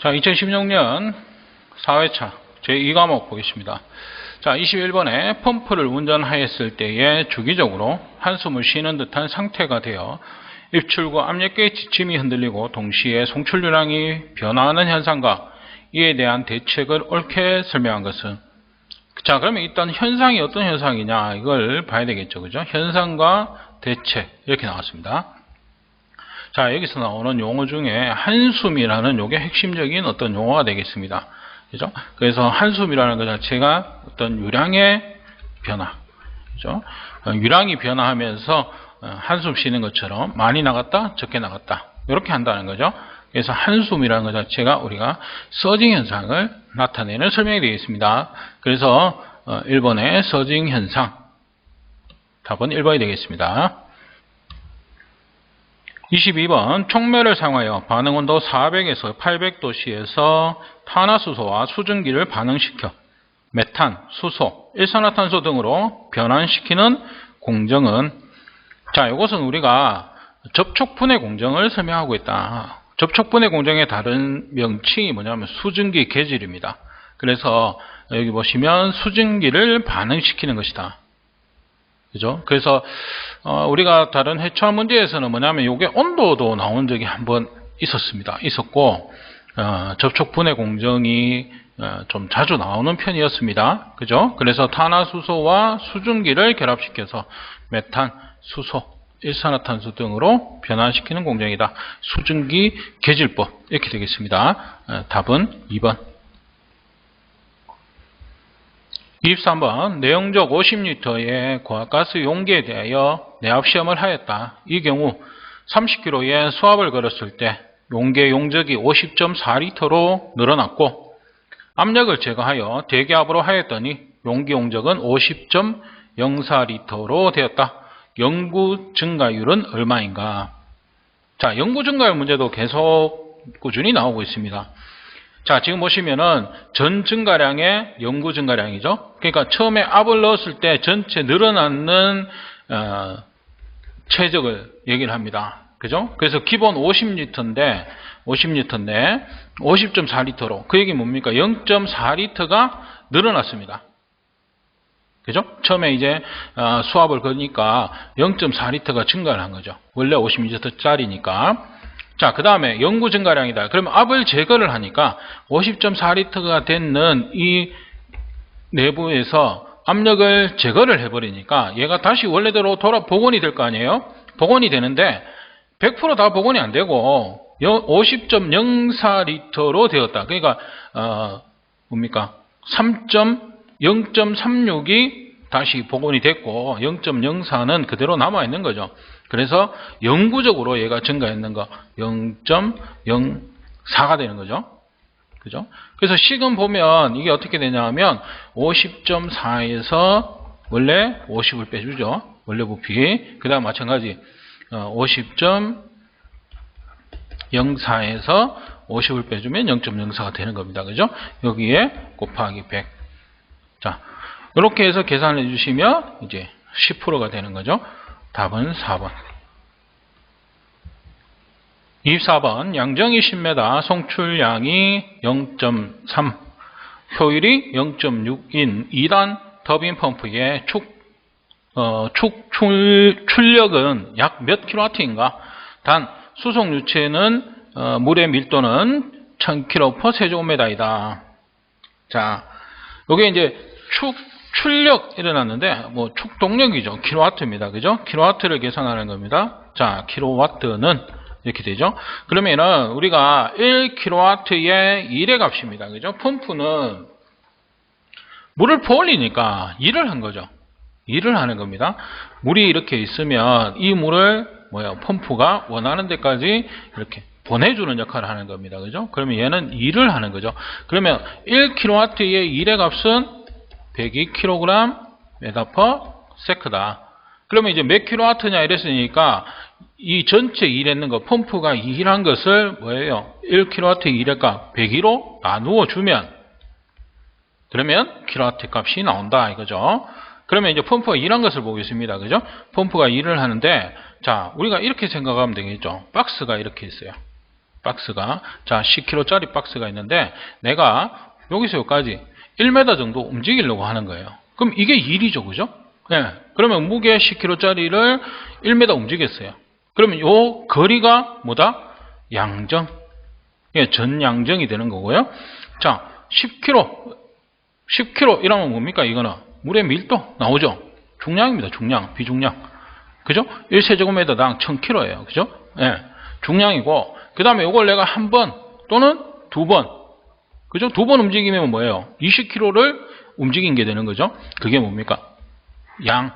자, 2016년 4회차 제2과목 보겠습니다. 자, 21번에 펌프를 운전하였을 때에 주기적으로 한숨을 쉬는 듯한 상태가 되어 입출구 압력계의 지침이 흔들리고 동시에 송출류량이 변화하는 현상과 이에 대한 대책을 옳게 설명한 것은 자, 그러면 일단 현상이 어떤 현상이냐 이걸 봐야 되겠죠. 그죠? 현상과 대책 이렇게 나왔습니다. 자, 여기서 나오는 용어 중에 한숨이라는 요게 핵심적인 어떤 용어가 되겠습니다. 그죠? 그래서 한숨이라는 것 자체가 어떤 유량의 변화. 그죠? 어, 유량이 변화하면서 어, 한숨 쉬는 것처럼 많이 나갔다, 적게 나갔다. 이렇게 한다는 거죠. 그래서 한숨이라는 것 자체가 우리가 서징 현상을 나타내는 설명이 되겠습니다. 그래서 1번의 서징 현상. 답은 1번이 되겠습니다. 22번 촉매를 사용하여 반응 온도 400에서 800도씨에서 탄화수소와 수증기를 반응시켜 메탄, 수소, 일산화탄소 등으로 변환시키는 공정은 자 이것은 우리가 접촉분해 공정을 설명하고 있다. 접촉분해 공정의 다른 명칭이 뭐냐면 수증기 계질입니다. 그래서 여기 보시면 수증기를 반응시키는 것이다. 그죠? 그래서 어, 우리가 다른 해초화 문제에서는 뭐냐면 이게 온도도 나온 적이 한 번 있었습니다. 있었고 어, 접촉 분해 공정이 어, 좀 자주 나오는 편이었습니다. 그죠? 그래서 탄화수소와 수증기를 결합시켜서 메탄, 수소, 일산화탄소 등으로 변환시키는 공정이다. 수증기 계질법 이렇게 되겠습니다. 어, 답은 2번. 23번 내용적 50리터의 과가스 용기에 대하여 내압 시험을 하였다. 이 경우 30kg의 수압을 걸었을 때 용기의 용적이 50.4리터로 늘어났고 압력을 제거하여 대기압으로 하였더니 용기 용적은 50.04리터로 되었다. 영구 증가율은 얼마인가? 자, 영구 증가율 문제도 계속 꾸준히 나오고 있습니다. 자, 지금 보시면은 전 증가량의 영구 증가량이죠. 그러니까 처음에 압을 넣었을 때 전체 늘어나는 어, 최적을 얘기를 합니다. 그죠? 그래서 기본 50리터인데 50리터인데 50.4리터로 그 얘기 뭡니까? 0.4리터가 늘어났습니다. 그죠? 처음에 이제 어, 수압을 거니까 0.4리터가 증가를 한 거죠. 원래 50리터짜리니까. 자, 그 다음에 영구 증가량이다. 그러면 압을 제거를 하니까 50.4리터가 되는 이 내부에서 압력을 제거를 해버리니까 얘가 다시 원래대로 돌아 복원이 될 거 아니에요? 복원이 되는데 100%다 복원이 안 되고 50.04리터로 되었다. 그러니까 어, 뭡니까? 3.0.36이 다시 복원이 됐고 0.04는 그대로 남아 있는 거죠. 그래서 영구적으로 얘가 증가했는 거 0.04가 되는 거죠. 그죠? 그래서 식은 보면 이게 어떻게 되냐면 50.4에서 원래 50을 빼주죠. 원래 부피. 그 다음 마찬가지 50.04에서 50을 빼주면 0.04가 되는 겁니다. 그죠? 여기에 곱하기 100. 자, 이렇게 해서 계산해 주시면 이제 10%가 되는 거죠. 답은 4번. 24번 양정이 10m 송출량이 0.3 효율이 0.6인 2단 더빈 펌프의 축, 어, 축 출, 출력은 약 몇 킬로와트인가? 단 수송 유체는 어, 물의 밀도는 1000kg 세제곱미터이다. 자, 이게 이제 축 출력 일어났는데 뭐 축동력이죠. 킬로와트입니다. 그죠? 킬로와트를 계산하는 겁니다. 자, 킬로와트는 이렇게 되죠. 그러면은 우리가 1킬로와트의 1의 값입니다. 그죠? 펌프는 물을 퍼올리니까 일을 한 거죠. 일을 하는 겁니다. 물이 이렇게 있으면 이 물을 뭐야 펌프가 원하는 데까지 이렇게 보내주는 역할을 하는 겁니다. 그죠? 그러면 얘는 일을 하는 거죠. 그러면 1킬로와트의 일의 값은 100이 킬로그램 메가퍼 세크다. 그러면 이제 몇 킬로와트냐 이랬으니까 이 전체 일했는 거 펌프가 일한 것을 뭐예요? 1킬로와트 일할값 100으로 나누어 주면 그러면 킬로와트 값이 나온다 이거죠. 그러면 이제 펌프가 일한 것을 보겠습니다. 그죠? 펌프가 일을 하는데 자 우리가 이렇게 생각하면 되겠죠. 박스가 이렇게 있어요. 박스가 자 10kg짜리 박스가 있는데 내가 여기서 여기까지 1m 정도 움직이려고 하는 거예요. 그럼 이게 1이죠, 그죠? 예. 그러면 무게 10kg짜리를 1m 움직였어요. 그러면 요 거리가 뭐다? 양정. 예, 전양정이 되는 거고요. 자, 10kg. 10kg 이라면 뭡니까? 이거는 물의 밀도 나오죠. 중량입니다. 중량, 비중량. 그죠? 1세제곱미터당 1000kg예요. 그죠? 예. 중량이고 그 다음에 이걸 내가 한 번 또는 두 번. 그죠? 두 번 움직이면 뭐예요? 20kg를 움직인 게 되는 거죠. 그게 뭡니까? 양.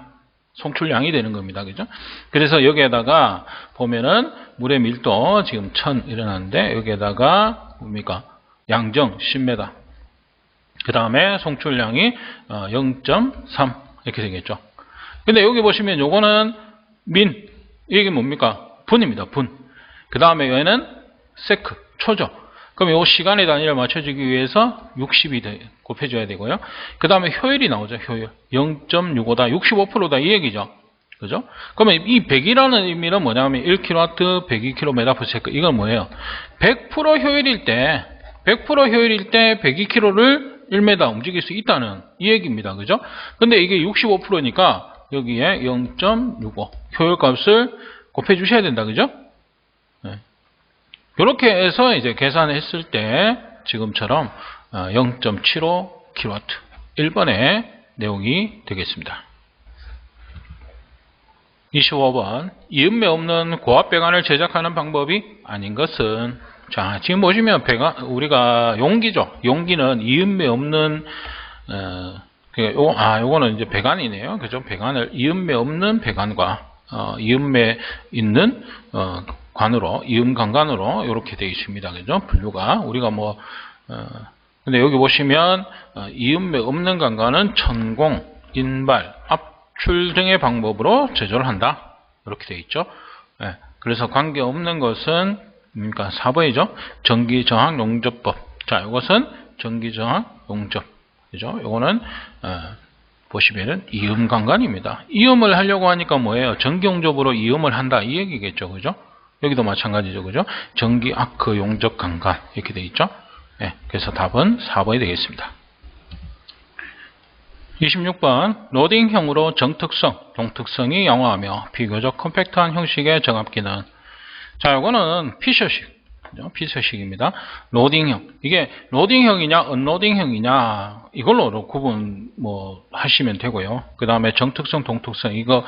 송출량이 되는 겁니다. 그죠? 그래서 여기에다가 보면은 물의 밀도 지금 1000 일어났는데 여기에다가 뭡니까? 양정 10m. 그 다음에 송출량이 0.3 이렇게 되겠죠. 근데 여기 보시면 요거는 민 이게 뭡니까? 분입니다. 분. 그 다음에 얘는 세크 초죠. 그럼 요 시간의 단위를 맞춰주기 위해서 60이 곱해줘야 되고요. 그 다음에 효율이 나오죠. 효율 0.65다 65%다 이 얘기죠. 그죠? 그러면 이 100이라는 의미는 뭐냐면 1kW 102km/s 이건 뭐예요? 100% 효율일 때 100% 효율일 때 102km를 1m 움직일 수 있다는 이 얘기입니다. 그죠? 근데 이게 65%니까 여기에 0.65 효율값을 곱해 주셔야 된다. 그죠? 네. 이렇게 해서 이제 계산했을 때 지금처럼 0.75 kW 1번의 내용이 되겠습니다. 25번 이음매 없는 고압 배관을 제작하는 방법이 아닌 것은 자 지금 보시면 배관 우리가 용기죠. 용기는 이음매 없는 어, 요, 아, 요거는 이제 배관이네요. 그죠? 배관을 이음매 없는 배관과 어, 이음매 있는 어, 관으로 이음 강관으로 이렇게 되어 있습니다. 그죠? 분류가 우리가 뭐 어, 근데 여기 보시면 어, 이음매 없는 강관은 천공, 인발, 압출 등의 방법으로 제조를 한다. 이렇게 되어 있죠. 네. 그래서 관계 없는 것은 그러니까 4번이죠. 전기 저항 용접법. 자, 이것은 전기 저항 용접. 그죠? 요거는 어, 보시면은 이음 강간입니다. 이음을 하려고 하니까 뭐예요? 전기 용접으로 이음을 한다 이 얘기겠죠, 그죠? 여기도 마찬가지죠, 그죠? 전기 아크 용접 강간 이렇게 돼 있죠. 네, 그래서 답은 4번이 되겠습니다. 26번 로딩형으로 정특성, 동특성이 양호하며 비교적 컴팩트한 형식의 정압기는 자, 이거는 피셔식 피서식입니다. 로딩형. 이게 로딩형이냐, 언로딩형이냐, 이걸로 구분 뭐 하시면 되고요. 그 다음에 정특성, 동특성, 이거,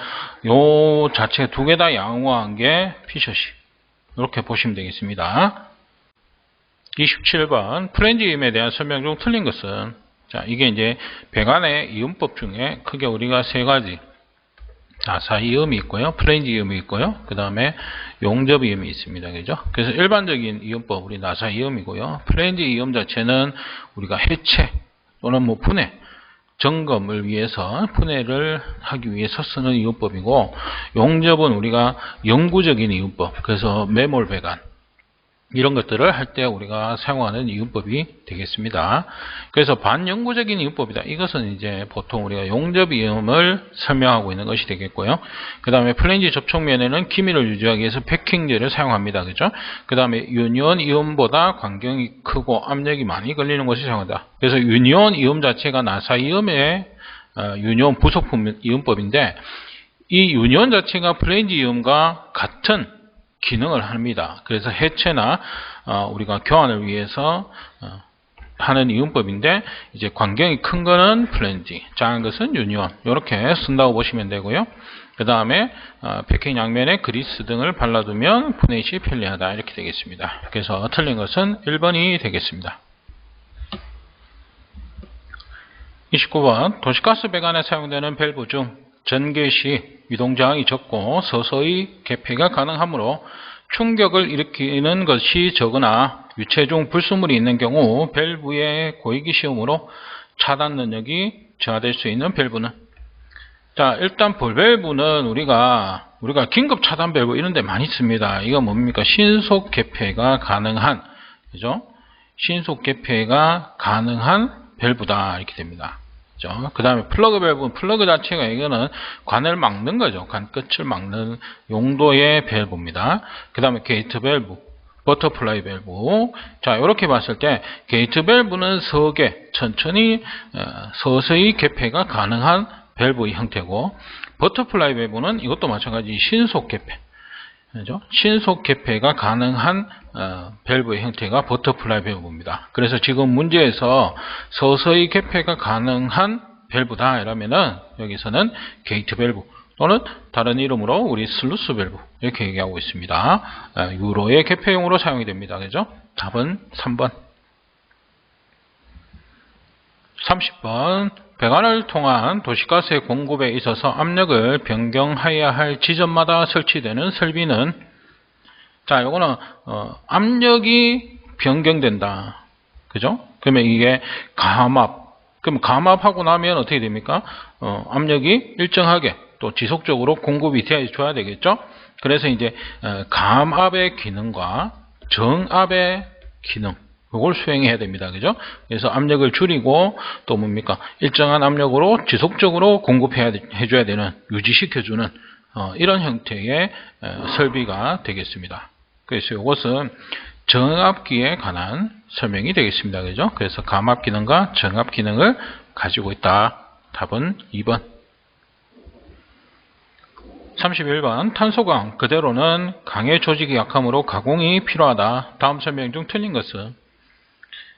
요 자체 두 개 다 양호한 게 피셔식. 이렇게 보시면 되겠습니다. 27번, 프렌즈임에 대한 설명 중 틀린 것은, 자, 이게 이제 배관의 이음법 중에 크게 우리가 세 가지, 나사 이음이 있고요. 플레인지 이음이 있고요. 그 다음에 용접 이음이 있습니다. 그죠? 그래서 일반적인 이음법 우리 나사 이음이고요. 플레인지 이음 자체는 우리가 해체 또는 뭐 분해 점검을 위해서 분해를 하기 위해서 쓰는 이음법이고 용접은 우리가 영구적인 이음법 그래서 매몰 배관 이런 것들을 할 때 우리가 사용하는 이음법이 되겠습니다. 그래서 반영구적인 이음법이다. 이것은 이제 보통 우리가 용접 이음을 설명하고 있는 것이 되겠고요. 그 다음에 플랜지 접촉면에는 기밀을 유지하기 위해서 패킹제를 사용합니다. 그죠? 그 다음에 유니온 이음보다 광경이 크고 압력이 많이 걸리는 것을 사용한다. 그래서 유니온 이음 자체가 나사 이음의 어, 유니온 부속품 이음법인데 이 유니온 자체가 플랜지 이음과 같은 기능을 합니다. 그래서 해체나 어, 우리가 교환을 위해서 어, 하는 이음법인데 이제 광경이 큰 거는 플랜지, 작은 것은 유니온 이렇게 쓴다고 보시면 되고요. 그 다음에 어, 패킹 양면에 그리스 등을 발라두면 분해시 편리하다 이렇게 되겠습니다. 그래서 틀린 것은 1번이 되겠습니다. 29번 도시가스 배관에 사용되는 밸브 중 전개 시 유동저항이 적고 서서히 개폐가 가능하므로 충격을 일으키는 것이 적으나 유체 중 불순물이 있는 경우 밸브에 고이기 쉬움으로 차단 능력이 저하될 수 있는 밸브는 자 일단 볼밸브는 우리가 우리가 긴급 차단 밸브 이런 데 많이 씁니다. 이거 뭡니까? 신속 개폐가 가능한 그죠? 신속 개폐가 가능한 밸브다 이렇게 됩니다. 그 다음에 플러그 밸브는 플러그 자체가 이거는 관을 막는 거죠. 관 끝을 막는 용도의 밸브입니다. 그 다음에 게이트 밸브. 버터플라이 밸브. 자, 이렇게 봤을 때 게이트 밸브는 서게 천천히 어, 서서히 개폐가 가능한 밸브의 형태고 버터플라이 밸브는 이것도 마찬가지 신속 개폐. 그죠? 신속 개폐가 가능한 어, 밸브의 형태가 버터플라이 밸브입니다. 그래서 지금 문제에서 서서히 개폐가 가능한 밸브다 이러면은 여기서는 게이트 밸브 또는 다른 이름으로 우리 슬루스 밸브 이렇게 얘기하고 있습니다. 어, 유로의 개폐용으로 사용이 됩니다. 그죠? 답은 3번. 30번 배관을 통한 도시가스의 공급에 있어서 압력을 변경해야 할 지점마다 설치되는 설비는 자, 요거는 어, 압력이 변경된다. 그죠? 그러면 이게 감압. 그럼 감압하고 나면 어떻게 됩니까? 어, 압력이 일정하게 또 지속적으로 공급이 되어줘야 되겠죠? 그래서 이제 어, 감압의 기능과 정압의 기능 이걸 수행해야 됩니다. 그죠? 그래서 압력을 줄이고 또 뭡니까? 일정한 압력으로 지속적으로 공급해야 해줘야 되는 유지시켜주는 어, 이런 형태의 어, 설비가 되겠습니다. 그래서 이것은 정압기에 관한 설명이 되겠습니다. 그죠? 그래서 감압 기능과 정압 기능을 가지고 있다. 답은 2번. 31번 탄소광 그대로는 강의 조직이 약함으로 가공이 필요하다. 다음 설명 중 틀린 것은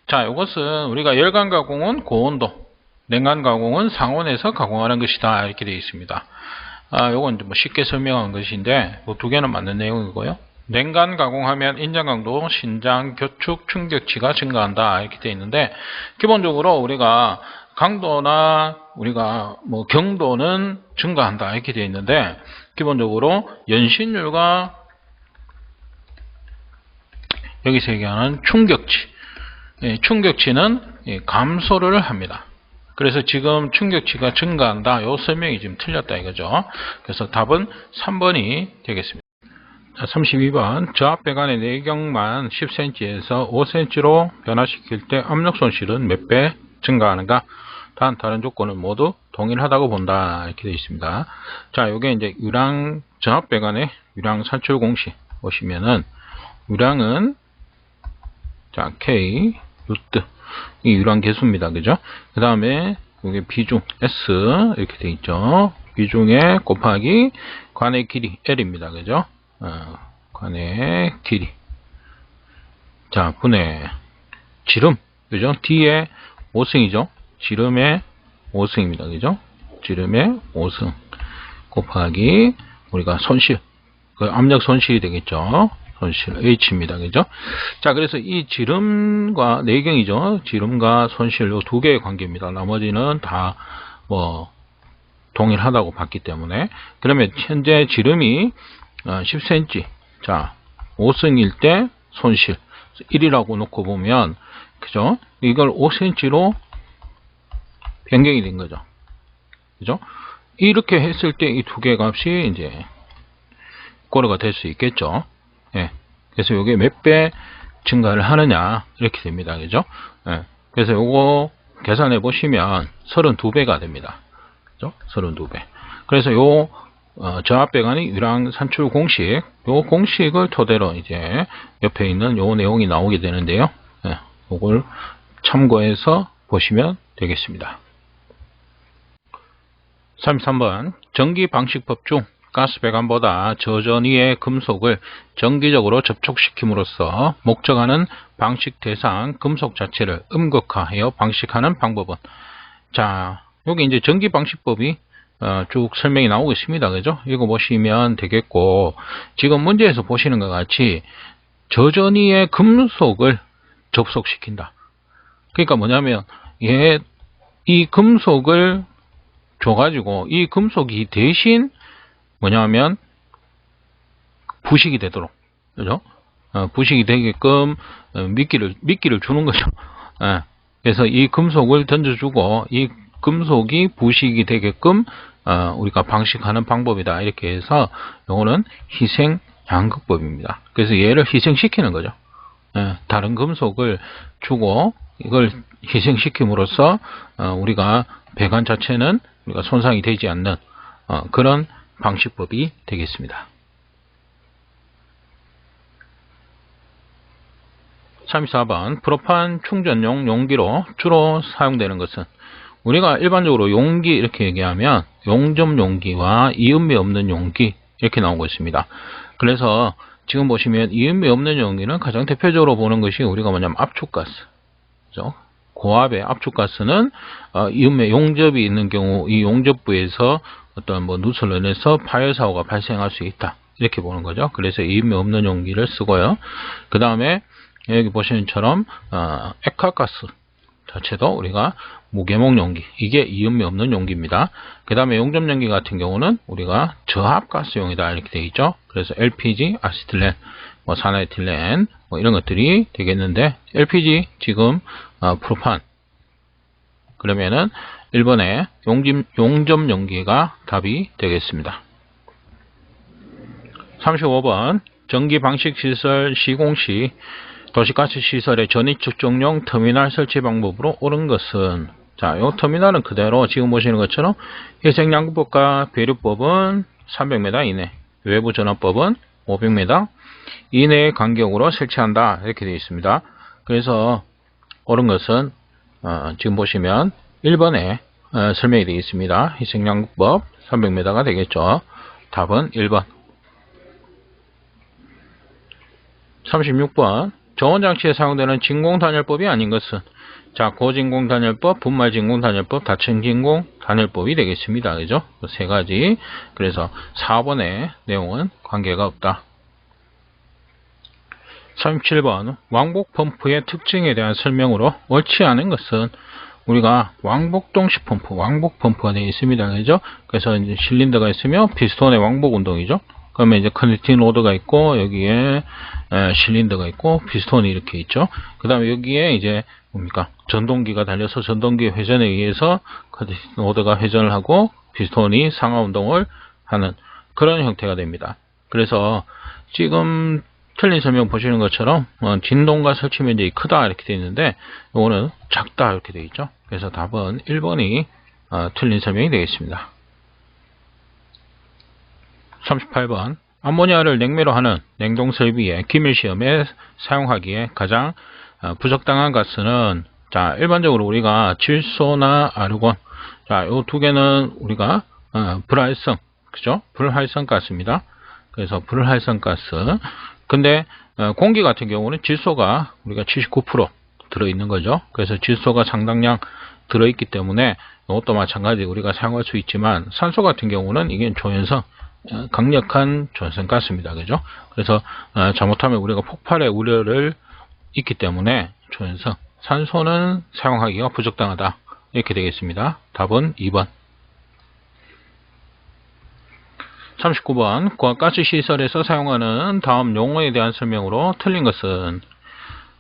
자, 이것은 우리가 열간 가공은 고온도, 냉간 가공은 상온에서 가공하는 것이다. 이렇게 되어 있습니다. 아, 요건 뭐 쉽게 설명한 것인데, 뭐 두 개는 맞는 내용이고요. 냉간 가공하면 인장 강도, 신장, 교축, 충격치가 증가한다. 이렇게 되어 있는데, 기본적으로 우리가 강도나 우리가 뭐 경도는 증가한다. 이렇게 되어 있는데, 기본적으로 연신율과 여기서 얘기하는 충격치, 예, 충격치는 예, 감소를 합니다. 그래서 지금 충격치가 증가한다. 요 설명이 지금 틀렸다 이거죠. 그래서 답은 3번이 되겠습니다. 32번 저압 배관의 내경만 10cm에서 5cm로 변화시킬 때 압력 손실은 몇 배 증가하는가? 단 다른 조건은 모두 동일하다고 본다 이렇게 되어 있습니다. 자, 요게 이제 유랑 저압 배관의 유랑 산출 공식 보시면은 유량은 자 K 루트 이 유랑 계수입니다. 그죠? 그 다음에 이게 비중 S 이렇게 돼 있죠. 비중에 곱하기 관의 길이 L입니다. 그죠? 어, 관의 길이 자 분의 지름 그죠? D의 5승이죠. 지름의 5승입니다. 그죠? 지름의 5승 곱하기 우리가 손실 그 압력 손실이 되겠죠. 손실 H입니다. 그죠? 자, 그래서 이 지름과 내경이죠. 지름과 손실 요 두 개의 관계입니다. 나머지는 다 뭐 동일하다고 봤기 때문에 그러면 현재 지름이 10cm 어, 자 5승일 때 손실 1이라고 놓고 보면 그죠? 이걸 5cm로 변경이 된 거죠. 그죠? 이렇게 했을 때 이 두 개 값이 이제 고려가 될 수 있겠죠. 예. 그래서 이게 몇 배 증가를 하느냐 이렇게 됩니다. 그죠? 예. 그래서 요거 계산해 보시면 32배가 됩니다. 그죠? 32배. 그래서 요 어, 저압 배관이 유랑 산출 공식 요 공식을 토대로 이제 옆에 있는 요 내용이 나오게 되는데요. 예. 요걸 참고해서 보시면 되겠습니다. 33번 전기 방식법 중 가스 배관보다 저전 위의 금속을 정기적으로 접촉시킴으로써 목적하는 방식 대상 금속 자체를 음극화하여 방식하는 방법은 자 여기 이제 전기 방식법이 어, 쭉 설명이 나오고 있습니다. 그죠? 이거 보시면 되겠고 지금 문제에서 보시는 것 같이 저전위의 금속을 접속시킨다. 그러니까 뭐냐면 얘 이 금속을 줘가지고 이 금속이 대신 뭐냐면 부식이 되도록 그죠? 어, 부식이 되게끔 어, 미끼를 미끼를 주는 거죠. 예. 그래서 이 금속을 던져주고 이 금속이 부식이 되게끔 어, 우리가 방식하는 방법이다 이렇게 해서 이거는 희생 양극법입니다. 그래서 얘를 희생시키는 거죠. 예, 다른 금속을 주고 이걸 희생시킴으로써 어, 우리가 배관 자체는 우리가 손상이 되지 않는 어, 그런 방식법이 되겠습니다. 34번 프로판 충전용 용기로 주로 사용되는 것은 우리가 일반적으로 용기 이렇게 얘기하면 용접 용기와 이음미 없는 용기 이렇게 나오고 있습니다. 그래서 지금 보시면 이음미 없는 용기는 가장 대표적으로 보는 것이 우리가 뭐냐면 압축가스. 그죠? 고압의 압축가스는 어, 이음의 용접이 있는 경우 이 용접부에서 어떤 뭐 누설로 인해서 파열 사고가 발생할 수 있다. 이렇게 보는 거죠. 그래서 이음이 없는 용기를 쓰고요. 그 다음에 여기 보시는 것처럼 어, 액화가스 자체도 우리가 무게목 용기 이게 이음이 없는 용기입니다. 그 다음에 용접 용기 같은 경우는 우리가 저압가스용이다 이렇게 되어 있죠. 그래서 LPG, 아시틸렌, 뭐 산화에틸렌 뭐 이런 것들이 되겠는데 LPG 지금 어, 프로판 그러면은 1번에 용집, 용접 용기가 답이 되겠습니다. 35번 전기 방식 시설 시공 시 도시가스 시설의 전입 측정용 터미널 설치 방법으로 옳은 것은 자, 이 터미널은 그대로 지금 보시는 것처럼 회생양법과 배류법은 300m 이내, 외부 전원법은 500m 이내의 간격으로 설치한다 이렇게 되어 있습니다. 그래서 옳은 것은 어, 지금 보시면 1번에 어, 설명이 되어 있습니다. 희생양법 300m가 되겠죠. 답은 1번. 36번 정원장치에 사용되는 진공단열법이 아닌 것은 자 고진공단열법, 분말진공단열법, 다층진공단열법이 되겠습니다. 그죠? 그세 가지 그래서 4번의 내용은 관계가 없다. 37번 왕복 펌프의 특징에 대한 설명으로 옳지 않은 것은 우리가 왕복 동식 펌프, 왕복 펌프가 되어 있습니다. 그죠? 그래서 이제 실린더가 있으면 피스톤의 왕복 운동이죠. 그러면 이제 커넥팅 로드가 있고 여기에 실린더가 있고 피스톤이 이렇게 있죠. 그 다음에 여기에 이제 뭡니까 전동기가 달려서 전동기 회전에 의해서 로드가 회전을 하고 피스톤이 상하 운동을 하는 그런 형태가 됩니다. 그래서 지금 틀린 설명 보시는 것처럼 어, 진동과 설치 면적이 크다 이렇게 되어 있는데 이거는 작다 이렇게 되어 있죠. 그래서 답은 1번이 어, 틀린 설명이 되겠습니다. 38번 암모니아를 냉매로 하는 냉동 설비의 기밀 시험에 사용하기에 가장 어, 부적당한 가스는 자 일반적으로 우리가 질소나 아르곤 자요 두 개는 우리가 어, 불활성 그죠 불활성 가스입니다. 그래서 불활성 가스 근데 어, 공기 같은 경우는 질소가 우리가 79% 들어있는 거죠. 그래서 질소가 상당량 들어있기 때문에 이것도 마찬가지 우리가 사용할 수 있지만 산소 같은 경우는 이게 조연성 어, 강력한 조연성가스입니다. 그죠? 그래서 어, 잘못하면 우리가 폭발의 우려를 있기 때문에 조연성 산소는 사용하기가 부적당하다. 이렇게 되겠습니다. 답은 2번. 39번 고압가스 시설에서 사용하는 다음 용어에 대한 설명으로 틀린 것은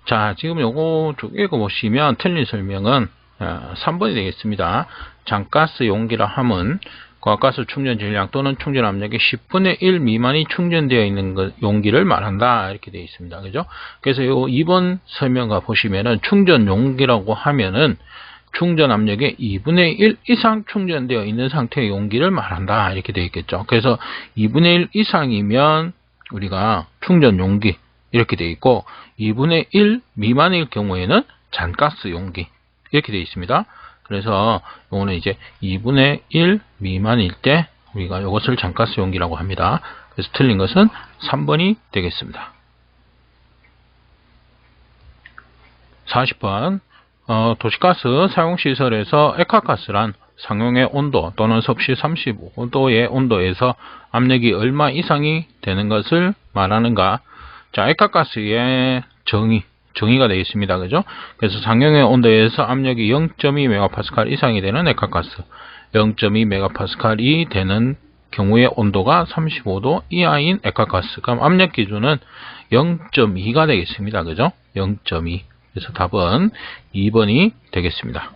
자 지금 요거 쭉 읽어보시면 틀린 설명은 3번이 어, 되겠습니다. 장가스 용기라 함은 고압가스 충전 질량 또는 충전 압력의 10분의 1 미만이 충전되어 있는 것, 용기를 말한다. 이렇게 되어 있습니다. 그죠? 그래서 요 2번 설명과 보시면은 충전 용기라고 하면은 충전 압력의 2분의 1 이상 충전되어 있는 상태의 용기를 말한다. 이렇게 되어 있겠죠. 그래서 2분의 1 이상이면 우리가 충전 용기 이렇게 되어 있고 2분의 1 미만일 경우에는 잔가스 용기 이렇게 되어 있습니다. 그래서 이거는 이제 2분의 1 미만일 때 우리가 이것을 잔가스 용기라고 합니다. 그래서 틀린 것은 3번이 되겠습니다. 40번 어, 도시가스 사용시설에서 액화가스란 상용의 온도 또는 섭씨 35도의 온도에서 압력이 얼마 이상이 되는 것을 말하는가 자 액화가스의 정의 정의가 되어 있습니다. 그죠? 그래서 상용의 온도에서 압력이 0.2 메가파스칼 이상이 되는 액화가스 0.2 메가파스칼이 되는 경우의 온도가 35도 이하인 액화가스 그럼 압력 기준은 0.2가 되겠습니다. 그죠? 0.2 그래서 답은 2번이 되겠습니다.